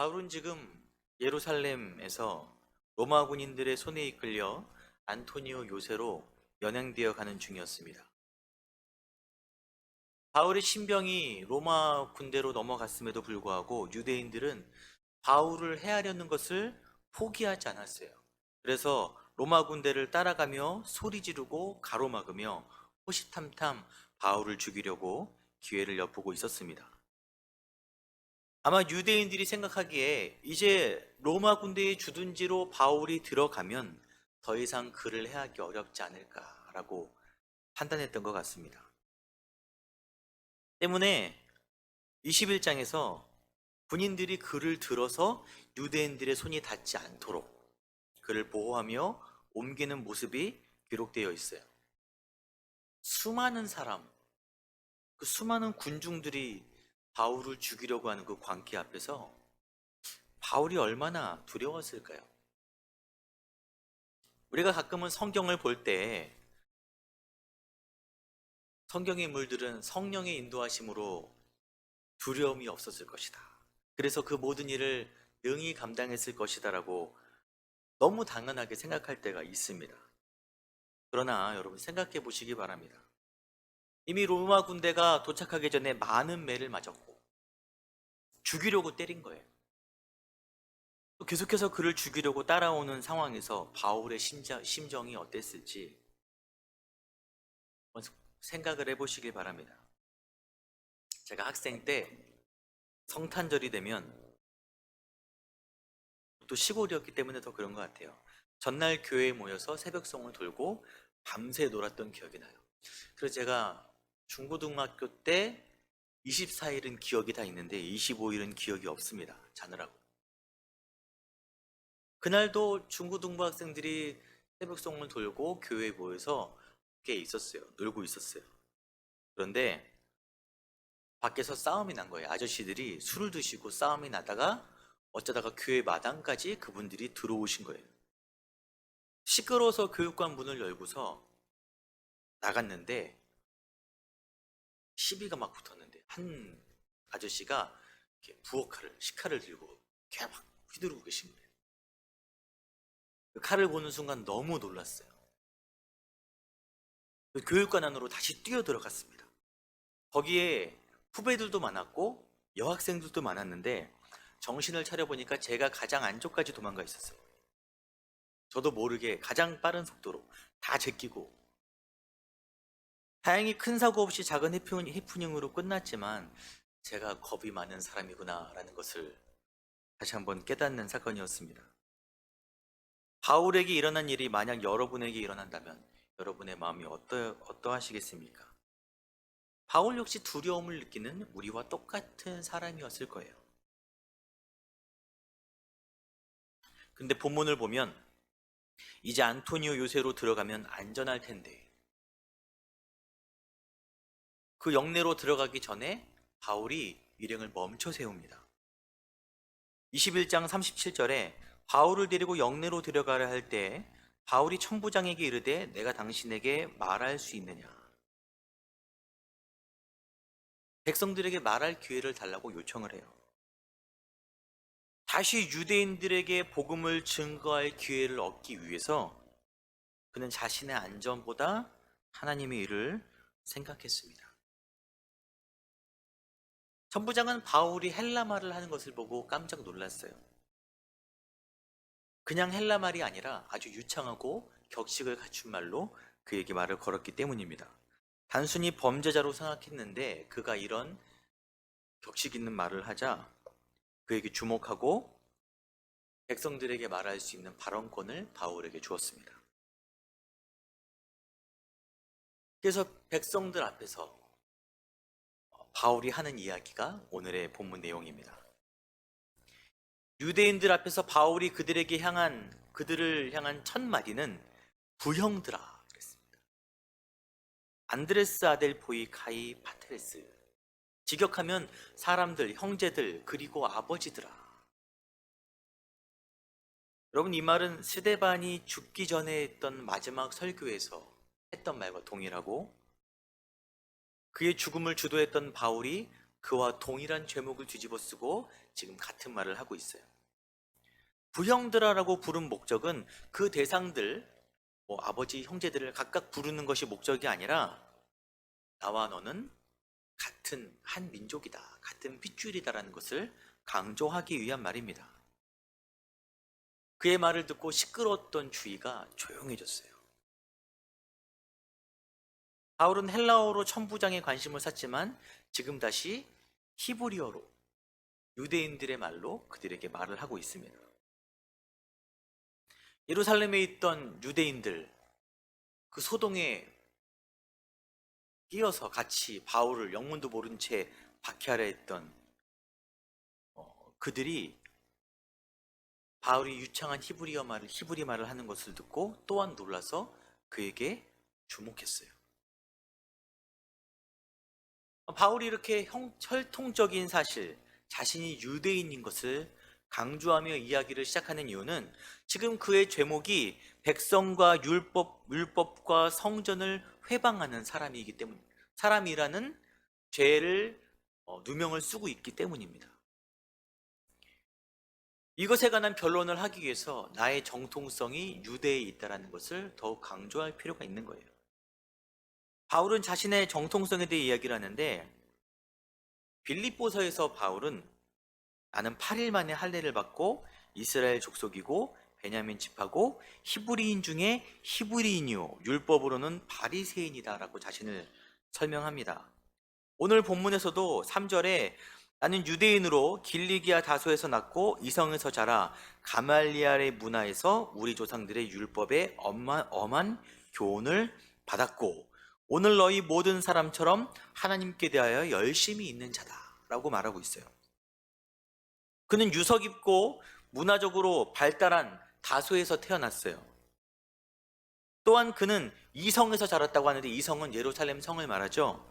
바울은 지금 예루살렘에서 로마 군인들의 손에 이끌려 안토니오 요새로 연행되어 가는 중이었습니다. 바울의 신병이 로마 군대로 넘어갔음에도 불구하고 유대인들은 바울을 해하려는 것을 포기하지 않았어요. 그래서 로마 군대를 따라가며 소리 지르고 가로막으며 호시탐탐 바울을 죽이려고 기회를 엿보고 있었습니다. 아마 유대인들이 생각하기에 이제 로마 군대의 주둔지로 바울이 들어가면 더 이상 그를 해하기 어렵지 않을까라고 판단했던 것 같습니다. 때문에 21장에서 군인들이 그를 들어서 유대인들의 손이 닿지 않도록 그를 보호하며 옮기는 모습이 기록되어 있어요. 수많은 사람, 그 수많은 군중들이 바울을 죽이려고 하는 그 광기 앞에서 바울이 얼마나 두려웠을까요? 우리가 가끔은 성경을 볼 때 성경의 인물들은 성령의 인도하심으로 두려움이 없었을 것이다. 그래서 그 모든 일을 능히 감당했을 것이다라고 너무 당연하게 생각할 때가 있습니다. 그러나 여러분 생각해 보시기 바랍니다. 이미 로마 군대가 도착하기 전에 많은 매를 맞았고 죽이려고 때린 거예요. 또 계속해서 그를 죽이려고 따라오는 상황에서 바울의 심자, 심정이 어땠을지 생각을 해보시길 바랍니다. 제가 학생 때 성탄절이 되면 또 시골이었기 때문에 더 그런 것 같아요. 전날 교회에 모여서 새벽송을 돌고 밤새 놀았던 기억이 나요. 그래서 제가 중고등학교 때 24일은 기억이 다 있는데 25일은 기억이 없습니다. 자느라고. 그날도 중고등부 학생들이 새벽송을 돌고 교회에 모여서 꽤 있었어요. 놀고 있었어요. 그런데 밖에서 싸움이 난 거예요. 아저씨들이 술을 드시고 싸움이 나다가 어쩌다가 교회 마당까지 그분들이 들어오신 거예요. 시끄러워서 교육관 문을 열고서 나갔는데 시비가 막 붙었는데 한 아저씨가 이렇게 부엌칼을 식칼을 들고 이렇게 막 휘두르고 계신 거예요. 그 칼을 보는 순간 너무 놀랐어요. 그 교육관 안으로 다시 뛰어 들어갔습니다. 거기에 후배들도 많았고 여학생들도 많았는데 정신을 차려보니까 제가 가장 안쪽까지 도망가 있었어요. 저도 모르게 가장 빠른 속도로 다 제끼고 다행히 큰 사고 없이 작은 해프닝, 해프닝 으로 끝났지만 제가 겁이 많은 사람이구나라는 것을 다시 한번 깨닫는 사건이었습니다. 바울에게 일어난 일이 만약 여러분에게 일어난다면 여러분의 마음이 어떠, 어떠하시겠습니까? 바울 역시 두려움을 느끼는 우리와 똑같은 사람이었을 거예요. 근데 본문을 보면 이제 안토니오 요새로 들어가면 안전할 텐데 그 영내로 들어가기 전에 바울이 일행을 멈춰 세웁니다. 21장 37절에 바울을 데리고 영내로 들어가려 할 때 바울이 천부장에게 이르되 내가 당신에게 말할 수 있느냐 백성들에게 말할 기회를 달라고 요청을 해요. 다시 유대인들에게 복음을 증거할 기회를 얻기 위해서 그는 자신의 안전보다 하나님의 일을 생각했습니다. 천부장은 바울이 헬라말을 하는 것을 보고 깜짝 놀랐어요. 그냥 헬라말이 아니라 아주 유창하고 격식을 갖춘 말로 그에게 말을 걸었기 때문입니다. 단순히 범죄자로 생각했는데 그가 이런 격식 있는 말을 하자 그에게 주목하고 백성들에게 말할 수 있는 발언권을 바울에게 주었습니다. 그래서 백성들 앞에서 바울이 하는 이야기가 오늘의 본문 내용입니다. 유대인들 앞에서 바울이 그들에게 향한 그들을 향한 첫 마디는 부형들아 그랬습니다. 안드레스 아델포이 카이 파테레스 직역하면 사람들, 형제들, 그리고 아버지들아. 여러분 이 말은 스데반이 죽기 전에 했던 마지막 설교에서 했던 말과 동일하고 그의 죽음을 주도했던 바울이 그와 동일한 죄목을 뒤집어 쓰고 지금 같은 말을 하고 있어요. 부형들아라고 부른 목적은 그 대상들, 뭐 아버지, 형제들을 각각 부르는 것이 목적이 아니라 나와 너는 같은 한 민족이다, 같은 핏줄이다라는 것을 강조하기 위한 말입니다. 그의 말을 듣고 시끄러웠던 주위가 조용해졌어요. 바울은 헬라어로 천부장에 관심을 샀지만 지금 다시 히브리어로 유대인들의 말로 그들에게 말을 하고 있습니다. 예루살렘에 있던 유대인들 그 소동에 끼어서 같이 바울을 영문도 모른 채 박해하려 했던 어, 그들이 바울이 유창한 히브리어 말을 히브리 말을 하는 것을 듣고 또한 놀라서 그에게 주목했어요. 바울이 이렇게 형, 혈통적인 사실, 자신이 유대인인 것을 강조하며 이야기를 시작하는 이유는 지금 그의 죄목이 백성과 율법, 율법과 성전을 회방하는 사람이기 때문, 사람이라는 죄를 어, 누명을 쓰고 있기 때문입니다. 이것에 관한 변론을 하기 위해서 나의 정통성이 유대에 있다는 것을 더욱 강조할 필요가 있는 거예요. 바울은 자신의 정통성에 대해 이야기를 하는데 빌립보서에서 바울은 나는 8일 만에 할례를 받고 이스라엘 족속이고 베냐민 집하고 히브리인 중에 히브리인이요 율법으로는 바리새인이다라고 자신을 설명합니다. 오늘 본문에서도 3절에 나는 유대인으로 길리기아 다소에서 낳고 이성에서 자라 가말리알의 문화에서 우리 조상들의 율법에 엄한 교훈을 받았고 오늘 너희 모든 사람처럼 하나님께 대하여 열심히 있는 자다 라고 말하고 있어요. 그는 유서 깊고 문화적으로 발달한 다소에서 태어났어요. 또한 그는 이성에서 자랐다고 하는데 이성은 예루살렘 성을 말하죠.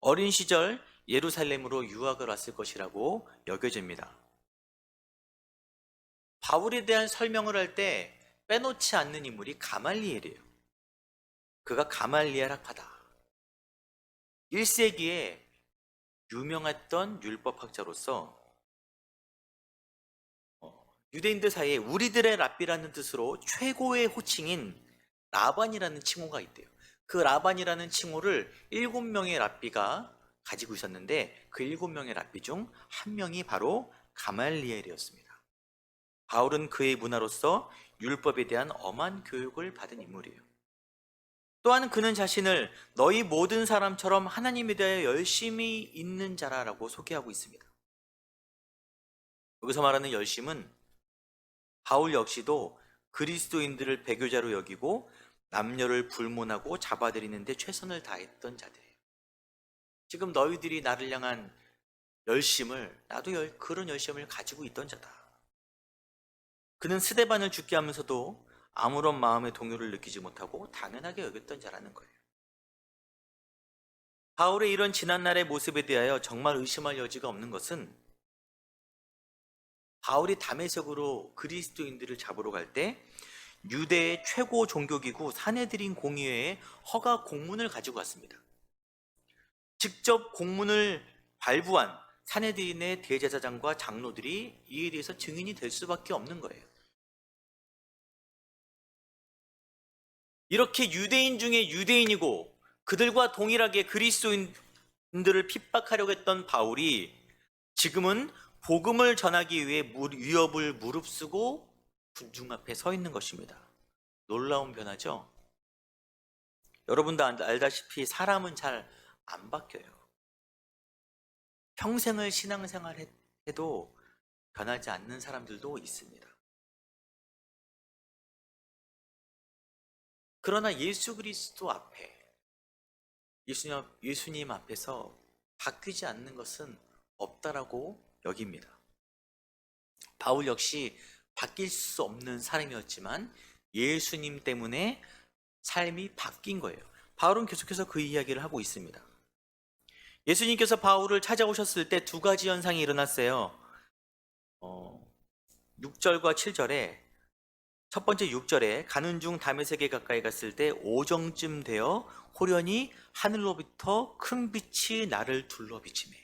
어린 시절 예루살렘으로 유학을 왔을 것이라고 여겨집니다. 바울에 대한 설명을 할 때 빼놓지 않는 인물이 가말리엘이에요. 그가 가말리엘 학파다. 1세기에 유명했던 율법학자로서 어, 유대인들 사이에 우리들의 랍비라는 뜻으로 최고의 호칭인 라반이라는 칭호가 있대요. 그 라반이라는 칭호를 일곱 명의 랍비가 가지고 있었는데 그 일곱 명의 랍비 중 한 명이 바로 가말리엘이었습니다. 바울은 그의 문화로서 율법에 대한 엄한 교육을 받은 인물이에요. 또한 그는 자신을 너희 모든 사람처럼 하나님에 대하여 열심히 있는 자라라고 소개하고 있습니다. 여기서 말하는 열심은 바울 역시도 그리스도인들을 배교자로 여기고 남녀를 불문하고 잡아들이는데 최선을 다했던 자들이에요. 지금 너희들이 나를 향한 열심을 나도 열, 그런 열심을 가지고 있던 자다. 그는 스데반을 죽게 하면서도 아무런 마음의 동요를 느끼지 못하고 당연하게 여겼던 자라는 거예요. 바울의 이런 지난날의 모습에 대하여 정말 의심할 여지가 없는 것은 바울이 담에색으로 그리스도인들을 잡으러 갈 때 유대의 최고 종교기구 사내들인 공의회에 허가 공문을 가지고 왔습니다. 직접 공문을 발부한 사내들인의 대제사장과 장로들이 이에 대해서 증인이 될 수밖에 없는 거예요. 이렇게 유대인 중에 유대인이고 그들과 동일하게 그리스도인들을 핍박하려고 했던 바울이 지금은 복음을 전하기 위해 위협을 무릅쓰고 군중 앞에 서 있는 것입니다. 놀라운 변화죠? 여러분도 알다시피 사람은 잘 안 바뀌어요. 평생을 신앙생활 해도 변하지 않는 사람들도 있습니다. 그러나 예수 그리스도 앞에 예수님, 예수님 앞에서 바뀌지 않는 것은 없다라고 여깁니다. 바울 역시 바뀔 수 없는 사람이었지만 예수님 때문에 삶이 바뀐 거예요. 바울은 계속해서 그 이야기를 하고 있습니다. 예수님께서 바울을 찾아오셨을 때 두 가지 현상이 일어났어요. 어, 6절과 7절에 첫 번째 6절에 가는 중 다메섹에 가까이 갔을 때 오정쯤 되어 호련히 하늘로부터 큰 빛이 나를 둘러 비치매.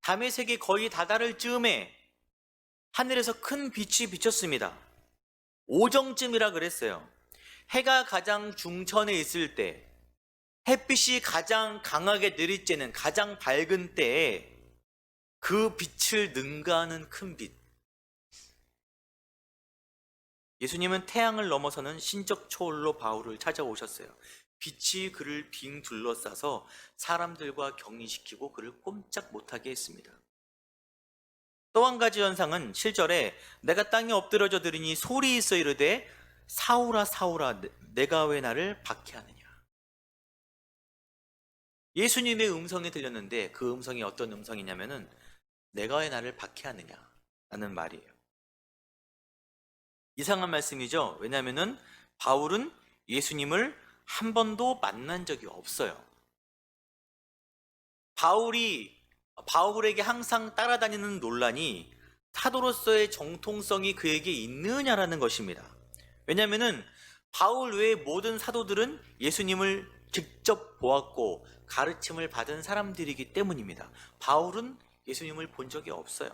다메섹이 거의 다다를 즈음에 하늘에서 큰 빛이 비쳤습니다. 오정쯤이라 그랬어요. 해가 가장 중천에 있을 때, 햇빛이 가장 강하게 내리쬐는 가장 밝은 때에 그 빛을 능가하는 큰 빛. 예수님은 태양을 넘어서는 신적 초월로 바울을 찾아오셨어요. 빛이 그를 빙 둘러싸서 사람들과 격리시키고 그를 꼼짝 못하게 했습니다. 또 한 가지 현상은 7절에 내가 땅에 엎드려져 들으니 소리 있어 이르되 사울아 내- 내가 왜 나를 박해하느냐 예수님의 음성이 들렸는데 그 음성이 어떤 음성이냐면은 내가 왜 나를 박해하느냐 라는 말이에요. 이상한 말씀이죠. 왜냐하면은 바울은 예수님을 한 번도 만난 적이 없어요. 바울이 바울에게 항상 따라다니는 논란이 사도로서의 정통성이 그에게 있느냐라는 것입니다. 왜냐하면은 바울 외의 모든 사도들은 예수님을 직접 보았고 가르침을 받은 사람들이기 때문입니다. 바울은 예수님을 본 적이 없어요.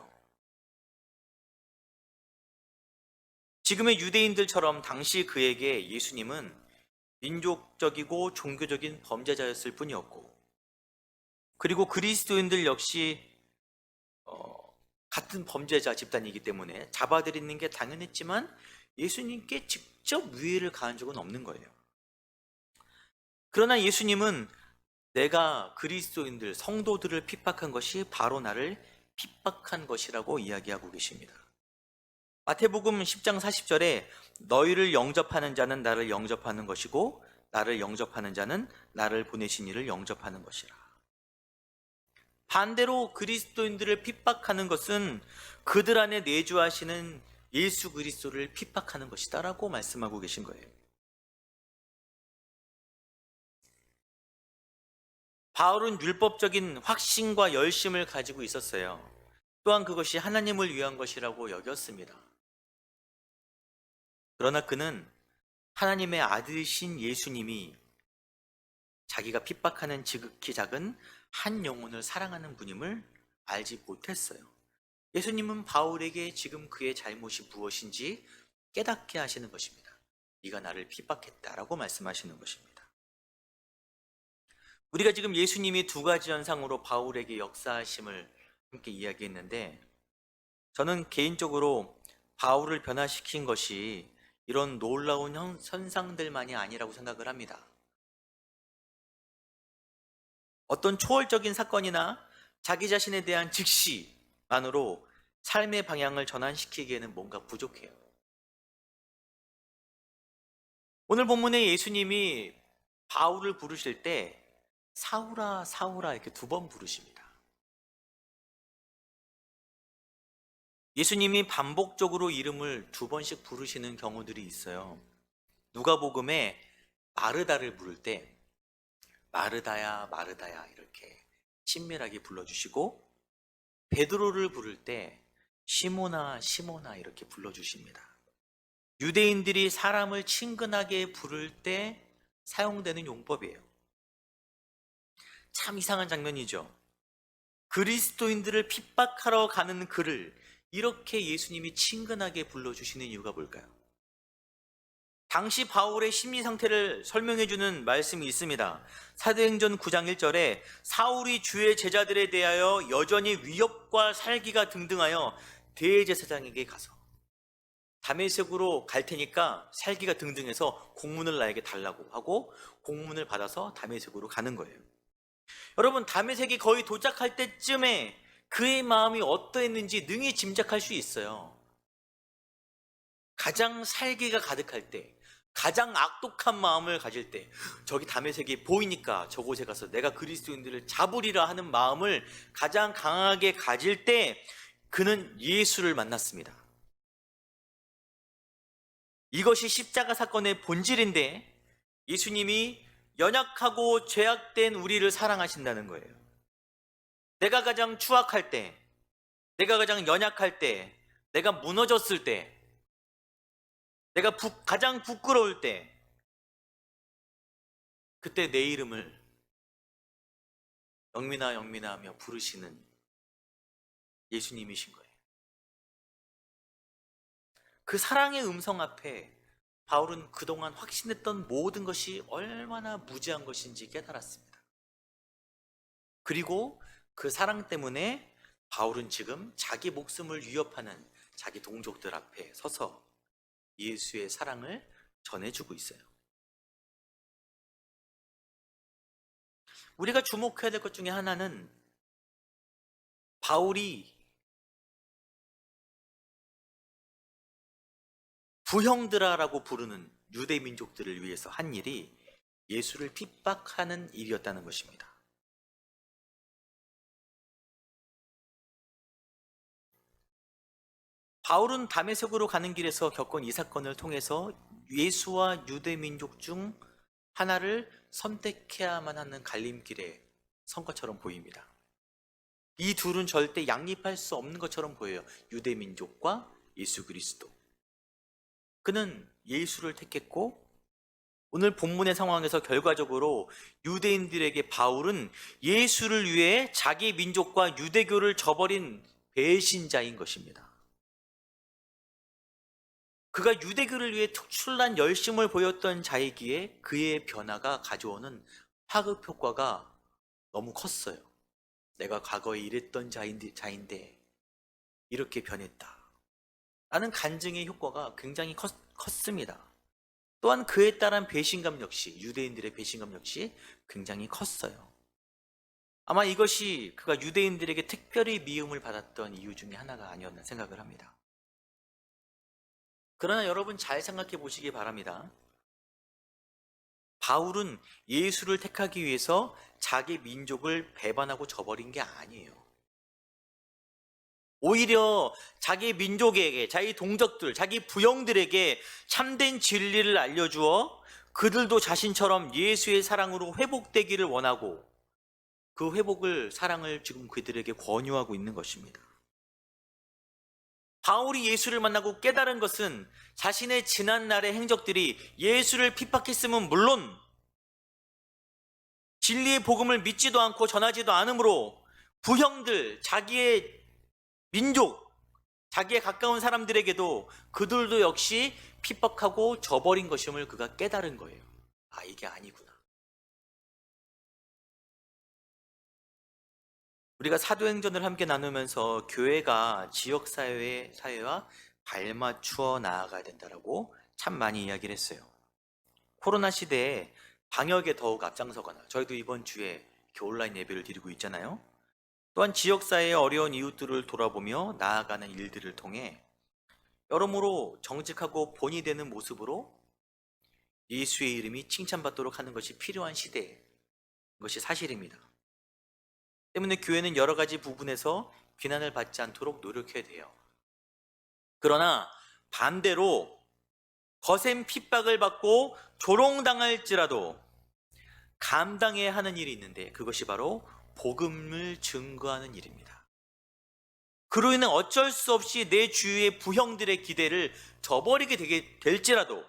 지금의 유대인들처럼 당시 그에게 예수님은 민족적이고 종교적인 범죄자였을 뿐이었고, 그리고 그리스도인들 역시 어, 같은 범죄자 집단이기 때문에 잡아들이는 게 당연했지만 예수님께 직접 위해를 가한 적은 없는 거예요. 그러나 예수님은 내가 그리스도인들, 성도들을 핍박한 것이 바로 나를 핍박한 것이라고 이야기하고 계십니다. 마태복음 10장 40절에 너희를 영접하는 자는 나를 영접하는 것이고 나를 영접하는 자는 나를 보내신 이를 영접하는 것이라. 반대로 그리스도인들을 핍박하는 것은 그들 안에 내주하시는 예수 그리스도를 핍박하는 것이다라고 말씀하고 계신 거예요. 바울은 율법적인 확신과 열심을 가지고 있었어요. 또한 그것이 하나님을 위한 것이라고 여겼습니다. 그러나 그는 하나님의 아들이신 예수님이 자기가 핍박하는 지극히 작은 한 영혼을 사랑하는 분임을 알지 못했어요. 예수님은 바울에게 지금 그의 잘못이 무엇인지 깨닫게 하시는 것입니다. 네가 나를 핍박했다라고 말씀하시는 것입니다. 우리가 지금 예수님이 두 가지 현상으로 바울에게 역사하심을 함께 이야기했는데 저는 개인적으로 바울을 변화시킨 것이 이런 놀라운 현- 현상들만이 아니라고 생각을 합니다. 어떤 초월적인 사건이나 자기 자신에 대한 직시만으로 삶의 방향을 전환시키기에는 뭔가 부족해요. 오늘 본문에 예수님이 바울을 부르실 때 사울아 사울아 이렇게 두 번 부르십니다. 예수님이 반복적으로 이름을 두 번씩 부르시는 경우들이 있어요. 누가복음에 마르다를 부를 때 마르다야 마르다야 이렇게 친밀하게 불러주시고 베드로를 부를 때 시모나 시모나 이렇게 불러주십니다. 유대인들이 사람을 친근하게 부를 때 사용되는 용법이에요. 참 이상한 장면이죠. 그리스도인들을 핍박하러 가는 그를 이렇게 예수님이 친근하게 불러주시는 이유가 뭘까요? 당시 바울의 심리 상태를 설명해 주는 말씀이 있습니다. 사도행전 9장 1절에 사울이 주의 제자들에 대하여 여전히 위협과 살기가 등등하여 대제사장에게 가서 다메섹으로 갈 테니까 살기가 등등해서 공문을 나에게 달라고 하고 공문을 받아서 다메섹으로 가는 거예요. 여러분 다메섹이 거의 도착할 때쯤에 그의 마음이 어떠했는지 능히 짐작할 수 있어요. 가장 살기가 가득할 때, 가장 악독한 마음을 가질 때, 저기 다메섹이 보이니까 저곳에 가서 내가 그리스도인들을 잡으리라 하는 마음을 가장 강하게 가질 때, 그는 예수를 만났습니다. 이것이 십자가 사건의 본질인데, 예수님이 연약하고 죄악된 우리를 사랑하신다는 거예요. 내가 가장 추악할 때, 내가 가장 연약할 때, 내가 무너졌을 때, 내가 부- 가장 부끄러울 때, 그때 내 이름을 영민아 영민아 하며 부르시는 예수님이신 거예요. 그 사랑의 음성 앞에 바울은 그동안 확신했던 모든 것이 얼마나 무지한 것인지 깨달았습니다. 그리고 그 사랑 때문에 바울은 지금 자기 목숨을 위협하는 자기 동족들 앞에 서서 예수의 사랑을 전해주고 있어요. 우리가 주목해야 될 것 중에 하나는 바울이 부형드라라고 부르는 유대 민족들을 위해서 한 일이 예수를 핍박하는 일이었다는 것입니다. 바울은 다메섹으로 가는 길에서 겪은 이 사건을 통해서 예수와 유대 민족 중 하나를 선택해야만 하는 갈림길에 선 것처럼 보입니다. 이 둘은 절대 양립할 수 없는 것처럼 보여요. 유대 민족과 예수 그리스도. 그는 예수를 택했고 오늘 본문의 상황에서 결과적으로 유대인들에게 바울은 예수를 위해 자기 민족과 유대교를 저버린 배신자인 것입니다. 그가 유대교를 위해 특출난 열심을 보였던 자이기에 그의 변화가 가져오는 파급 효과가 너무 컸어요. 내가 과거에 이랬던 자인데, 자인데 이렇게 변했다. 라는 간증의 효과가 굉장히 컸, 컸습니다. 또한 그에 따른 배신감 역시 유대인들의 배신감 역시 굉장히 컸어요. 아마 이것이 그가 유대인들에게 특별히 미움을 받았던 이유 중에 하나가 아니었나 생각을 합니다. 그러나 여러분 잘 생각해 보시기 바랍니다. 바울은 예수를 택하기 위해서 자기 민족을 배반하고 저버린 게 아니에요. 오히려 자기 민족에게, 자기 동족들, 자기 부영들에게 참된 진리를 알려주어 그들도 자신처럼 예수의 사랑으로 회복되기를 원하고 그 회복을, 사랑을 지금 그들에게 권유하고 있는 것입니다. 바울이 예수를 만나고 깨달은 것은 자신의 지난 날의 행적들이 예수를 핍박했음은 물론 진리의 복음을 믿지도 않고 전하지도 않으므로 부형들, 자기의 민족, 자기의 가까운 사람들에게도 그들도 역시 핍박하고 저버린 것임을 그가 깨달은 거예요. 아, 이게 아니구나. 우리가 사도행전을 함께 나누면서 교회가 지역 사회, 사회와 발맞추어 나아가야 된다라고 참 많이 이야기를 했어요. 코로나 시대에 방역에 더욱 앞장서거나 저희도 이번 주에 이렇게 온라인 예배를 드리고 있잖아요. 또한 지역사회의 어려운 이웃들을 돌아보며 나아가는 일들을 통해 여러모로 정직하고 본이 되는 모습으로 예수의 이름이 칭찬받도록 하는 것이 필요한 시대인 것이 사실입니다. 때문에 교회는 여러 가지 부분에서 비난을 받지 않도록 노력해야 돼요. 그러나 반대로 거센 핍박을 받고 조롱당할지라도 감당해야 하는 일이 있는데 그것이 바로 복음을 증거하는 일입니다. 그로 인해 어쩔 수 없이 내 주위의 부형들의 기대를 저버리게 되게 될지라도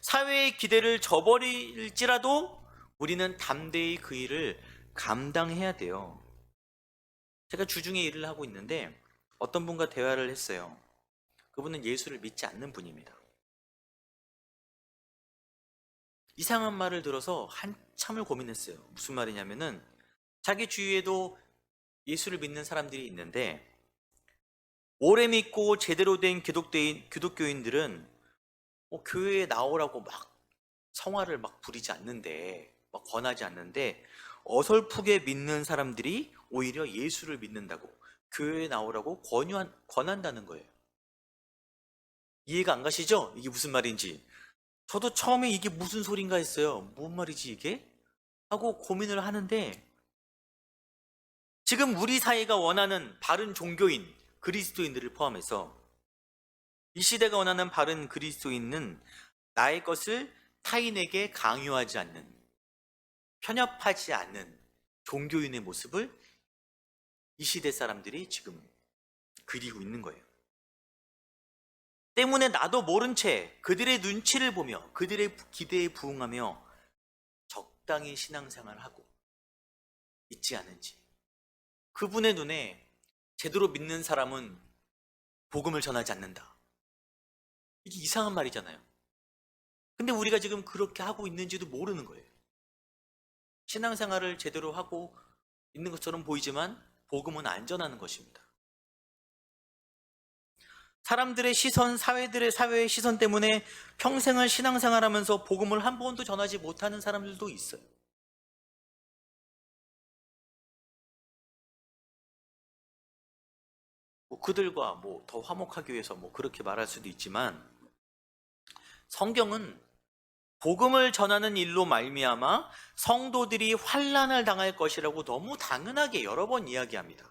사회의 기대를 저버릴지라도 우리는 담대히 그 일을 감당해야 돼요. 제가 주중에 일을 하고 있는데 어떤 분과 대화를 했어요. 그분은 예수를 믿지 않는 분입니다. 이상한 말을 들어서 한참을 고민했어요. 무슨 말이냐면은 자기 주위에도 예수를 믿는 사람들이 있는데 오래 믿고 제대로 된 기독교인, 기독교인들은 뭐 교회에 나오라고 막 성화를 막 부리지 않는데 막 권하지 않는데 어설프게 믿는 사람들이 오히려 예수를 믿는다고 교회에 나오라고 권유한, 권한다는 거예요. 이해가 안 가시죠? 이게 무슨 말인지. 저도 처음에 이게 무슨 소린가 했어요. 뭔 말이지 이게? 하고 고민을 하는데 지금 우리 사회가 원하는 바른 종교인, 그리스도인들을 포함해서 이 시대가 원하는 바른 그리스도인은 나의 것을 타인에게 강요하지 않는, 편협하지 않는 종교인의 모습을 이 시대 사람들이 지금 그리고 있는 거예요. 때문에 나도 모른 채 그들의 눈치를 보며 그들의 기대에 부응하며 적당히 신앙생활을 하고 있지 않은지 그분의 눈에 제대로 믿는 사람은 복음을 전하지 않는다. 이게 이상한 말이잖아요. 근데 우리가 지금 그렇게 하고 있는지도 모르는 거예요. 신앙생활을 제대로 하고 있는 것처럼 보이지만 복음은 안 전하는 것입니다. 사람들의 시선, 사회들의 사회의 시선 때문에 평생을 신앙생활하면서 복음을 한 번도 전하지 못하는 사람들도 있어요. 뭐 그들과 뭐 더 화목하기 위해서 뭐 그렇게 말할 수도 있지만 성경은 복음을 전하는 일로 말미암아 성도들이 환난을 당할 것이라고 너무 당연하게 여러 번 이야기합니다.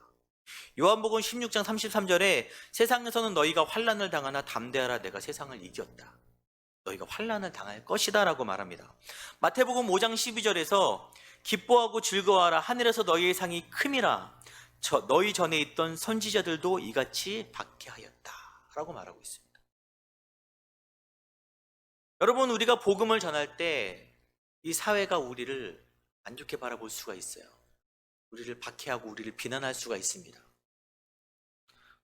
요한복음 16장 33절에 세상에서는 너희가 환난을 당하나 담대하라 내가 세상을 이겼다. 너희가 환난을 당할 것이다라고 말합니다. 마태복음 5장 12절에서 기뻐하고 즐거워하라 하늘에서 너희의 상이 큼이라 저 너희 전에 있던 선지자들도 이같이 박해하였다라고 말하고 있습니다. 여러분 우리가 복음을 전할 때 이 사회가 우리를 안 좋게 바라볼 수가 있어요. 우리를 박해하고 우리를 비난할 수가 있습니다.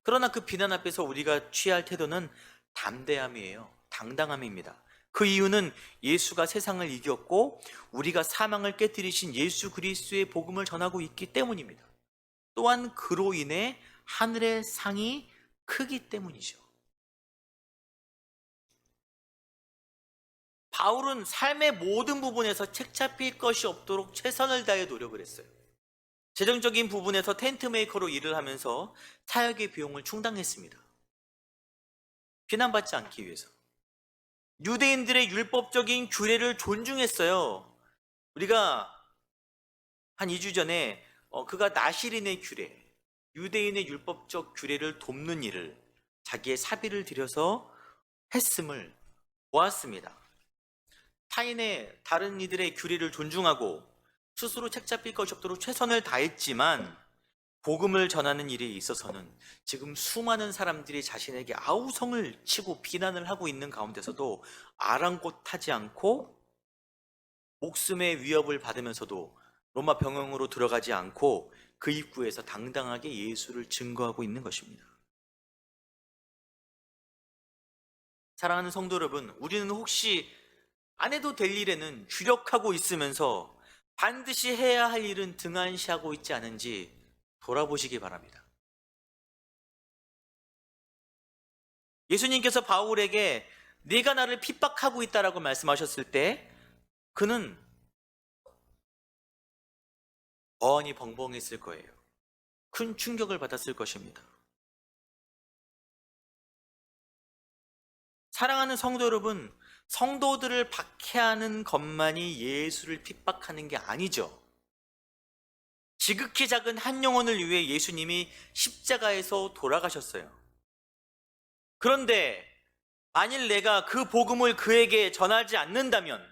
그러나 그 비난 앞에서 우리가 취할 태도는 담대함이에요. 당당함입니다. 그 이유는 예수가 세상을 이겼고 우리가 사망을 깨뜨리신 예수 그리스도의 복음을 전하고 있기 때문입니다. 또한 그로 인해 하늘의 상이 크기 때문이죠. 바울은 삶의 모든 부분에서 책 잡힐 것이 없도록 최선을 다해 노력을 했어요. 재정적인 부분에서 텐트 메이커로 일을 하면서 사역의 비용을 충당했습니다. 비난받지 않기 위해서. 유대인들의 율법적인 규례를 존중했어요. 우리가 한 2주 전에 어, 그가 나시린의 규례, 유대인의 율법적 규례를 돕는 일을 자기의 사비를 들여서 했음을 보았습니다. 타인의 다른 이들의 규례를 존중하고 스스로 책 잡힐 것이 없도록 최선을 다했지만 복음을 전하는 일에 있어서는 지금 수많은 사람들이 자신에게 아우성을 치고 비난을 하고 있는 가운데서도 아랑곳하지 않고 목숨의 위협을 받으면서도 로마 병영으로 들어가지 않고 그 입구에서 당당하게 예수를 증거하고 있는 것입니다. 사랑하는 성도 여러분, 우리는 혹시 안 해도 될 일에는 주력하고 있으면서 반드시 해야 할 일은 등한시하고 있지 않은지 돌아보시기 바랍니다. 예수님께서 바울에게 네가 나를 핍박하고 있다라고 말씀하셨을 때 그는 어안이 벙벙했을 거예요. 큰 충격을 받았을 것입니다. 사랑하는 성도 여러분, 성도들을 박해하는 것만이 예수를 핍박하는 게 아니죠. 지극히 작은 한 영혼을 위해 예수님이 십자가에서 돌아가셨어요. 그런데 만일 내가 그 복음을 그에게 전하지 않는다면,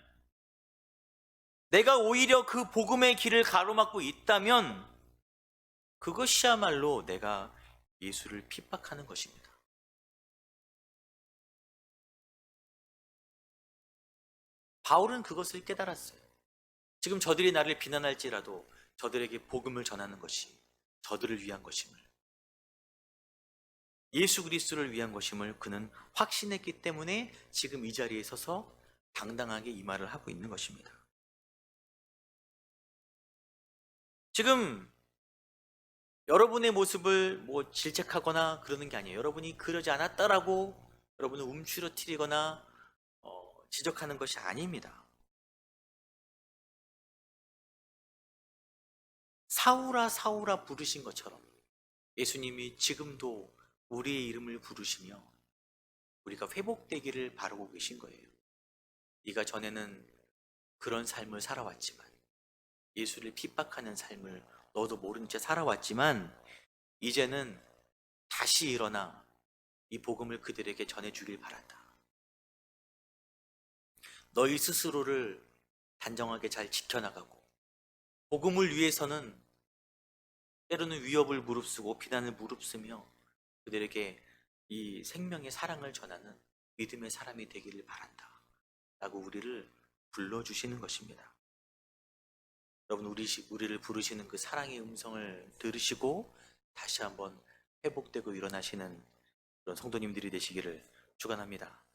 내가 오히려 그 복음의 길을 가로막고 있다면, 그것이야말로 내가 예수를 핍박하는 것입니다. 바울은 그것을 깨달았어요. 지금 저들이 나를 비난할지라도 저들에게 복음을 전하는 것이 저들을 위한 것임을 예수 그리스도를 위한 것임을 그는 확신했기 때문에 지금 이 자리에 서서 당당하게 이 말을 하고 있는 것입니다. 지금 여러분의 모습을 뭐 질책하거나 그러는 게 아니에요. 여러분이 그러지 않았다라고 여러분을 움츠러뜨리거나 어, 지적하는 것이 아닙니다. 사울아 사울아 부르신 것처럼 예수님이 지금도 우리의 이름을 부르시며 우리가 회복되기를 바라고 계신 거예요. 네가 전에는 그런 삶을 살아왔지만 예수를 핍박하는 삶을 너도 모른 채 살아왔지만 이제는 다시 일어나 이 복음을 그들에게 전해주길 바란다. 너희 스스로를 단정하게 잘 지켜나가고 복음을 위해서는 때로는 위협을 무릅쓰고 비난을 무릅쓰며 그들에게 이 생명의 사랑을 전하는 믿음의 사람이 되기를 바란다. 라고 우리를 불러주시는 것입니다. 여러분, 우리, 우리를 부르시는 그 사랑의 음성을 들으시고 다시 한번 회복되고 일어나시는 그런 성도님들이 되시기를 축원합니다.